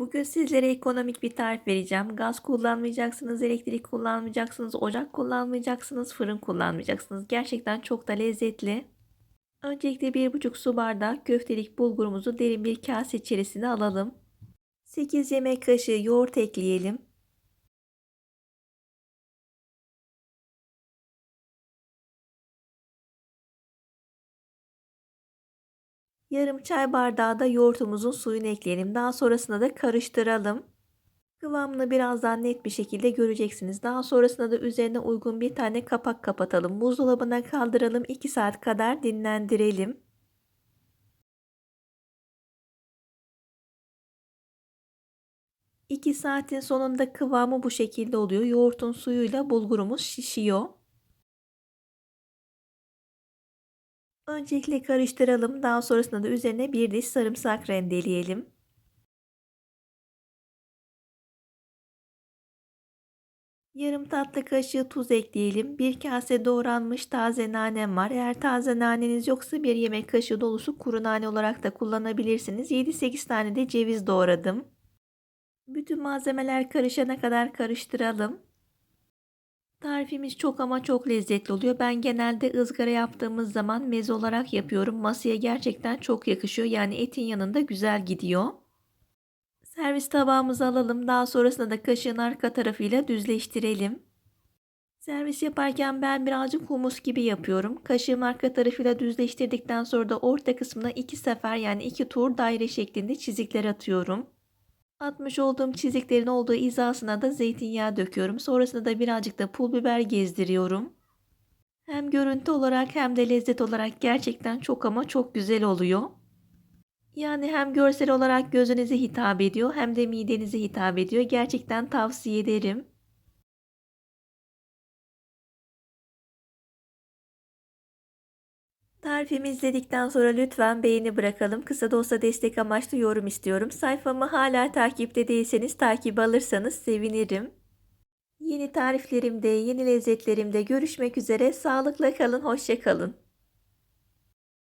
Bugün sizlere ekonomik bir tarif vereceğim. Gaz kullanmayacaksınız, elektrik kullanmayacaksınız, ocak kullanmayacaksınız, fırın kullanmayacaksınız. Gerçekten çok da lezzetli. Öncelikle 1,5 su bardağı köftelik bulgurumuzu derin bir kase içerisine alalım. 8 yemek kaşığı yoğurt ekleyelim. Yarım çay bardağı da yoğurtumuzun suyunu ekleyelim. Daha sonrasında da karıştıralım. Kıvamını birazdan net bir şekilde göreceksiniz. Daha sonrasında da üzerine uygun bir tane kapak kapatalım. Buzdolabına kaldıralım. 2 saat kadar dinlendirelim. İki saatin sonunda kıvamı bu şekilde oluyor. Yoğurtun suyuyla bulgurumuz şişiyor. Öncelikle karıştıralım. Daha sonrasında da üzerine bir diş sarımsak rendeleyelim. Yarım tatlı kaşığı tuz ekleyelim. Bir kase doğranmış taze nanem var. Eğer taze naneniz yoksa bir yemek kaşığı dolusu kuru nane olarak da kullanabilirsiniz. 7-8 tane de ceviz doğradım. Bütün malzemeler karışana kadar karıştıralım. Tarifimiz çok ama çok lezzetli oluyor. Ben genelde ızgara yaptığımız zaman meze olarak yapıyorum. Masaya gerçekten çok yakışıyor. Yani etin yanında güzel gidiyor. Servis tabağımızı alalım. Daha sonrasında da kaşığın arka tarafıyla düzleştirelim. Servis yaparken ben birazcık humus gibi yapıyorum. Kaşığın arka tarafıyla düzleştirdikten sonra da orta kısmına iki sefer yani iki tur daire şeklinde çizikler atıyorum. Atmış olduğum çiziklerin olduğu hizasına da zeytinyağı döküyorum. Sonrasında da birazcık da pul biber gezdiriyorum. Hem görüntü olarak hem de lezzet olarak gerçekten çok ama çok güzel oluyor. Yani hem görsel olarak gözünüze hitap ediyor hem de midenize hitap ediyor. Gerçekten tavsiye ederim. Tarifimi izledikten sonra lütfen beğeni bırakalım. Kısa da olsa destek amaçlı yorum istiyorum. Sayfamı hala takipte değilseniz takip alırsanız sevinirim. Yeni tariflerimde, yeni lezzetlerimde görüşmek üzere. Sağlıkla kalın, hoşça kalın.